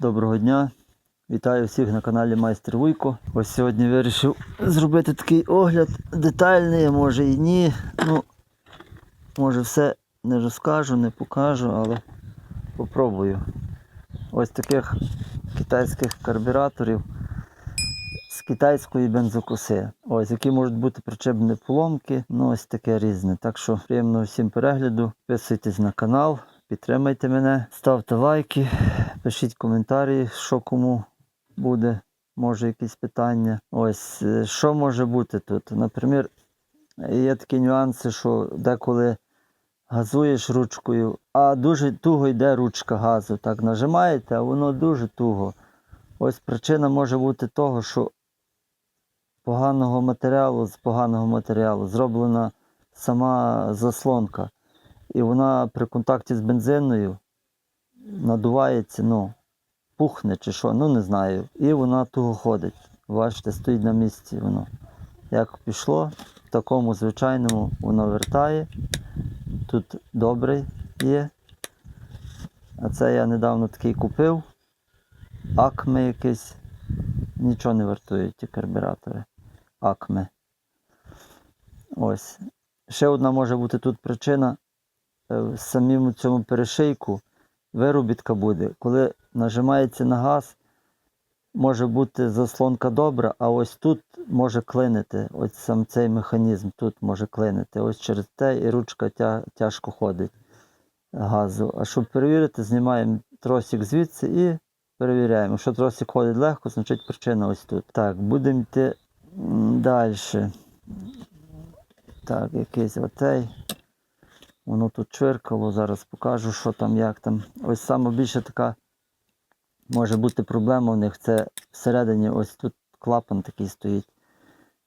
доброго дня. Вітаю всіх на каналі Майстер Вуйко. Ось сьогодні вирішив зробити такий огляд детальний, може і ні. Ну, може все не розкажу, не покажу, але попробую. Ось таких китайських карбюраторів з китайської бензокоси. Ось, які можуть бути причепні поломки, ну ось таке різне. Так що приємного всім перегляду. Підписуйтесь на канал, підтримайте мене, ставте лайки, пишіть коментарі, що кому буде, може якісь питання. Ось, е, що може бути тут? Наприклад, є такі нюанси, що деколи газуєш ручкою, а дуже туго йде ручка газу. Так нажимаєте, а воно дуже туго. Ось причина може бути того, що поганого матеріалу, з поганого матеріалу зроблена сама заслонка. І вона при контакті з бензиною надувається, ну, пухне чи що, ну не знаю. І вона туго ходить. Бачите, стоїть на місці воно. Як пішло, в такому звичайному воно вертає. Тут добрий є. А це я недавно такий купив. Акме якийсь. Нічого не вартують ті карбюратори. Акме. Ось. Ще одна може бути тут причина. Е, В самому цьому перешийку виробітка буде. Коли нажимається на газ, може бути заслонка добра, а ось тут може клинити. Ось сам цей механізм тут може клинити. Ось через те і ручка тя, тяжко ходить газу. А щоб перевірити, знімаємо тросик звідси і перевіряємо. Якщо тросик ходить легко, значить причина ось тут. Так, будемо йти далі. Так, якийсь оцей. Воно тут чвиркало, зараз покажу, що там, як там. Ось саме більше така може бути проблема в них. Це всередині ось тут клапан такий стоїть.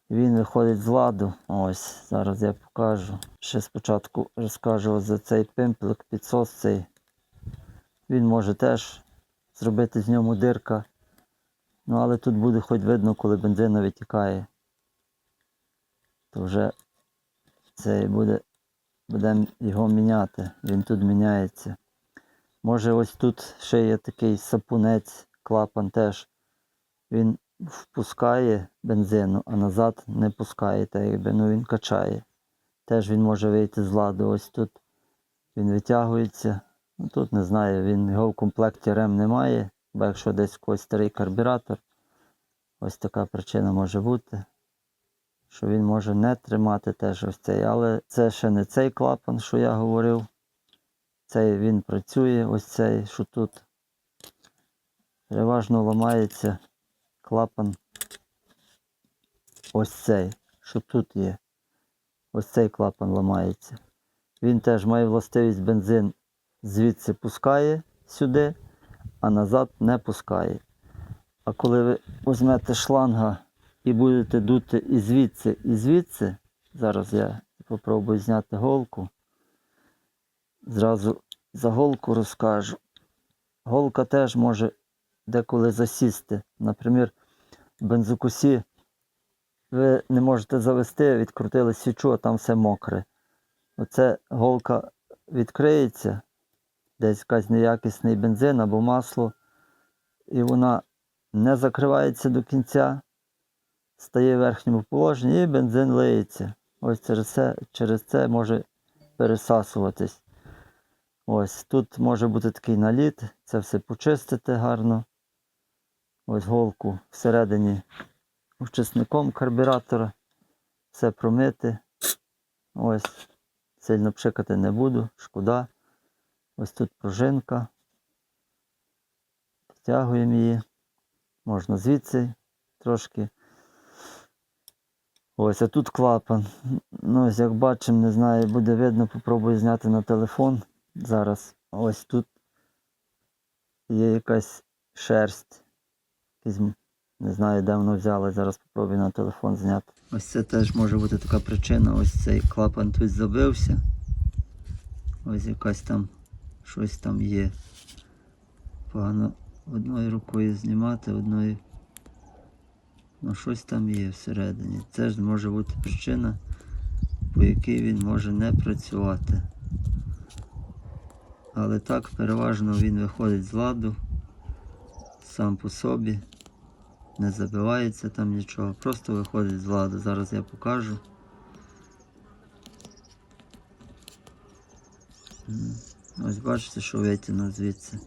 Він виходить з ладу. Ось, зараз я покажу. Ще спочатку розкажу за цей пимплик, підсос цей. Він може теж зробити з ньому дирка. Ну, але тут буде хоч видно, коли бензина витікає. То вже цей буде будемо його міняти. Він тут міняється. Може ось тут ще є такий сапунець, клапан теж. Він впускає бензину, а назад не пускає, та якби ну він качає. Теж він може вийти з ладу. Ось тут він витягується. Ну, тут не знаю, він його в комплекті рем немає, бо якщо десь когось старий карбюратор, ось така причина може бути що він може не тримати теж ось цей. Але це ще не цей клапан, що я говорив. Цей він працює, ось цей, що тут. Переважно ламається клапан. Ось цей, що тут є. Ось цей клапан ламається. Він теж має властивість бензин звідси пускає сюди, а назад не пускає. А коли ви візьмете шланга і будете дути і звідси, і звідси. Зараз я спробую зняти голку. Зразу за голку розкажу. Голка теж може деколи засісти. Наприклад, в бензокусі ви не можете завести, відкрутили свічу, а там все мокре. Оце голка відкриється, десь якась неякісний бензин або масло, і вона не закривається до кінця стає в верхньому положенні і бензин лиється. Ось через це, через це може пересасуватись. Ось тут може бути такий наліт, це все почистити гарно. Ось голку всередині очисником карбюратора. Все промити. Ось, сильно пшикати не буду, шкода. Ось тут пружинка. Підтягуємо її. Можна звідси трошки. Ось, а тут клапан. Ну, ось як бачимо, не знаю, буде видно, попробую зняти на телефон зараз. Ось тут є якась шерсть. Не знаю, де воно взяло, зараз попробую на телефон зняти. Ось це теж може бути така причина. Ось цей клапан тут забився. Ось якась там щось там є. Погано одною рукою знімати, одною. Ну, щось там є всередині. Це ж може бути причина, по якій він може не працювати. Але так переважно він виходить з ладу. сам по собі. Не забивається там нічого, просто виходить з ладу. Зараз я покажу. Ось бачите, що витягнув звідси.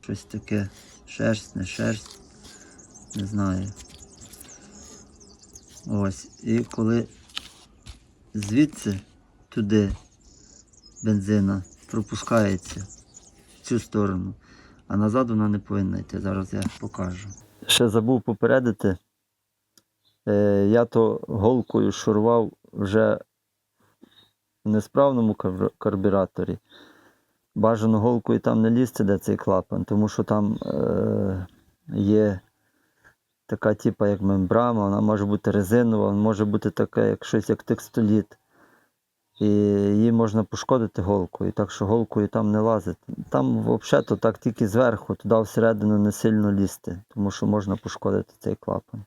Щось таке. Шерсть, не шерсть. Не знаю. Ось. І коли звідси туди бензина пропускається в цю сторону, а назад вона не повинна йти. Зараз я покажу. Ще забув попередити. Е, я то голкою шурував вже в несправному карбюраторі. Бажано голкою там не лізти, де цей клапан, тому що там е, є така типа як мембрана, вона може бути резинова, може бути така, як щось як текстоліт. І її можна пошкодити голкою, так що голкою там не лазити. Там взагалі так тільки зверху, туди всередину не сильно лізти, тому що можна пошкодити цей клапан.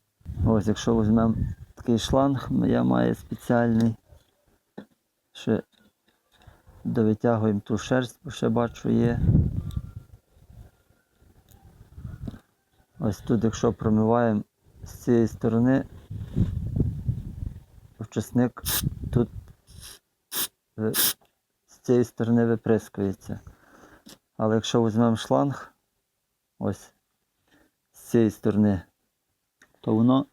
Ось, якщо візьмемо такий шланг, я маю спеціальний. Ще довитягуємо ту шерсть, бо ще бачу є. Ось тут, якщо промиваємо з цієї сторони, очисник тут з цієї сторони виприскується. Але якщо візьмемо шланг, ось з цієї сторони, то воно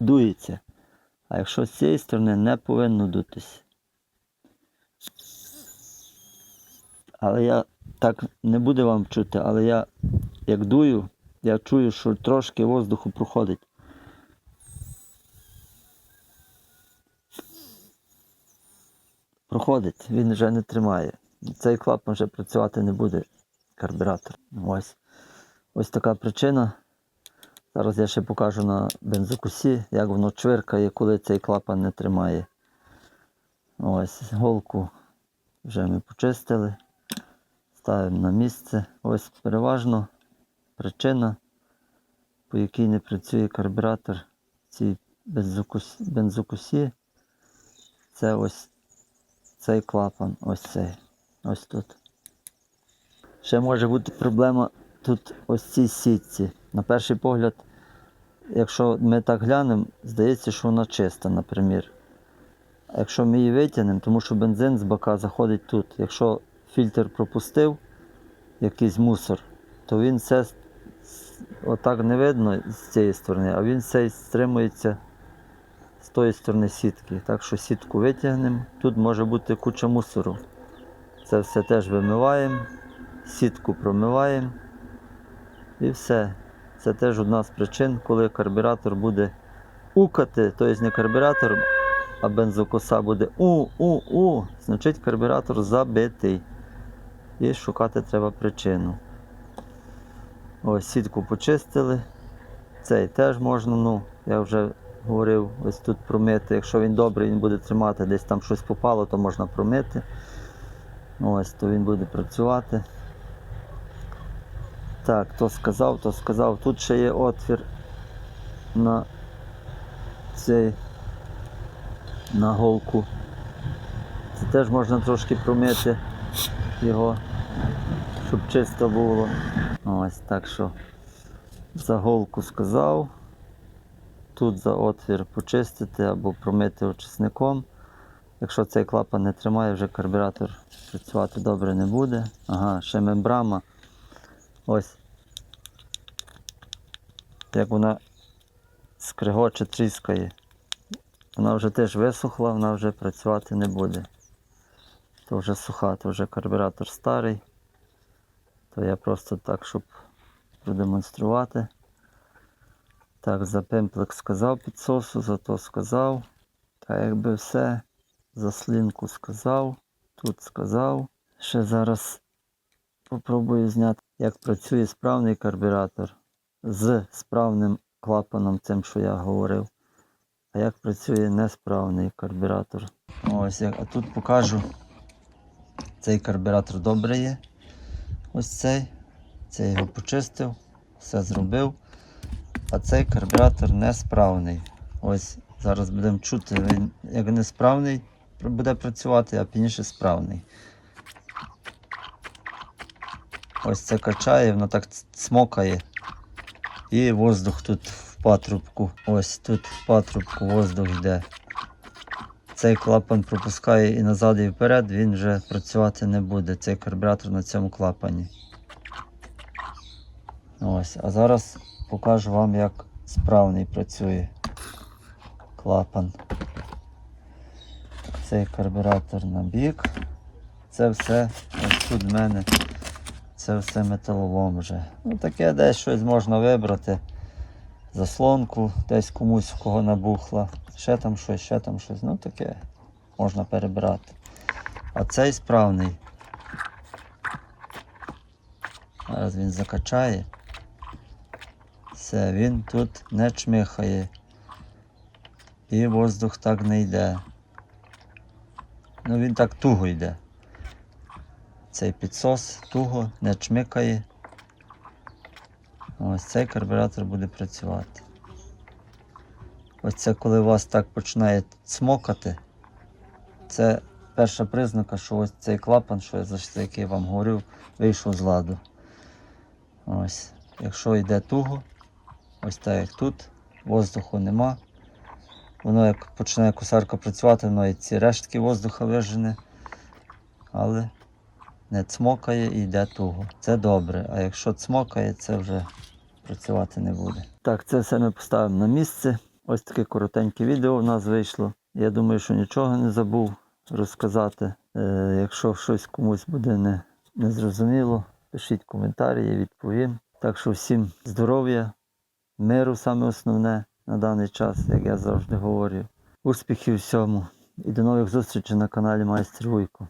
дується. А якщо з цієї сторони не повинно дутись. Але я так не буде вам чути, але я як дую, я чую, що трошки воздуху проходить. Проходить, він вже не тримає. Цей клапан вже працювати не буде, карбюратор. Ось. Ось така причина. Зараз я ще покажу на бензокусі, як воно чвиркає, коли цей клапан не тримає. Ось голку вже ми почистили. Ставимо на місце. Ось переважно причина, по якій не працює карбюратор цій бензокус- бензокусі. Це ось цей клапан, ось цей. Ось тут. Ще може бути проблема тут ось цій сітці. На перший погляд, якщо ми так глянемо, здається, що вона чиста, наприклад. Якщо ми її витягнемо, тому що бензин з бака заходить тут. Якщо фільтр пропустив якийсь мусор, то він все отак не видно з цієї сторони, а він все стримується з тої сторони сітки. Так що сітку витягнемо. Тут може бути куча мусору. Це все теж вимиваємо, сітку промиваємо і все. Це теж одна з причин, коли карбюратор буде укати, тобто не карбюратор, а бензокоса буде у-у-у, значить карбюратор забитий. І шукати треба причину. Ось сітку почистили. Цей теж можна, ну, я вже говорив, ось тут промити. Якщо він добрий, він буде тримати, десь там щось попало, то можна промити. Ось, то він буде працювати. Так, то сказав, то сказав. Тут ще є отвір на цей на голку. Це теж можна трошки промити його, щоб чисто було. Ось так що за голку сказав. Тут за отвір почистити або промити очисником. Якщо цей клапан не тримає, вже карбюратор працювати добре не буде. Ага, ще мембрама. Ось. Як вона скригоче, тріскає. Вона вже теж висохла, вона вже працювати не буде. То вже суха, то вже карбюратор старий. То я просто так, щоб продемонструвати. Так, за пемплик сказав підсосу, за то сказав. Та якби все. За слінку сказав, тут сказав. Ще зараз попробую зняти, як працює справний карбюратор з справним клапаном, цим, що я говорив. А як працює несправний карбюратор. Ось, як- а тут покажу. Цей карбюратор добре є. Ось цей. Це його почистив, все зробив. А цей карбюратор несправний. Ось зараз будемо чути, він як несправний буде працювати, а пізніше справний. ось це качає, воно так цмокає. І воздух тут в патрубку. Ось тут в патрубку воздух йде. Цей клапан пропускає і назад, і вперед, він вже працювати не буде. Цей карбюратор на цьому клапані. Ось, а зараз покажу вам, як справний працює клапан. Цей карбюратор на бік. Це все ось тут в мене. Це все металолом вже. Ну таке десь щось можна вибрати. Заслонку, десь комусь в кого набухла. Ще там щось, ще там щось. Ну таке можна перебирати. А цей справний. Зараз він закачає. Все, він тут не чмихає. І воздух так не йде. Ну він так туго йде. Цей підсос туго не чмикає. Ось цей карбюратор буде працювати. Ось це коли вас так починає цмокати. Це перша признака, що ось цей клапан, що я за який я вам говорив, вийшов з ладу. Ось. Якщо йде туго, ось так як тут, воздуху нема. Воно як починає косарка працювати, воно і ці рештки воздуха вижене, але не цмокає і йде туго. Це добре. А якщо цмокає, це вже працювати не буде. Так, це все ми поставимо на місце. Ось таке коротеньке відео у нас вийшло. Я думаю, що нічого не забув розказати. Е, якщо щось комусь буде не, незрозуміло, пишіть коментарі, я відповім. Так що всім здоров'я, миру саме основне на даний час, як я завжди говорю. Успіхів всьому і до нових зустрічей на каналі Майстер Вуйко.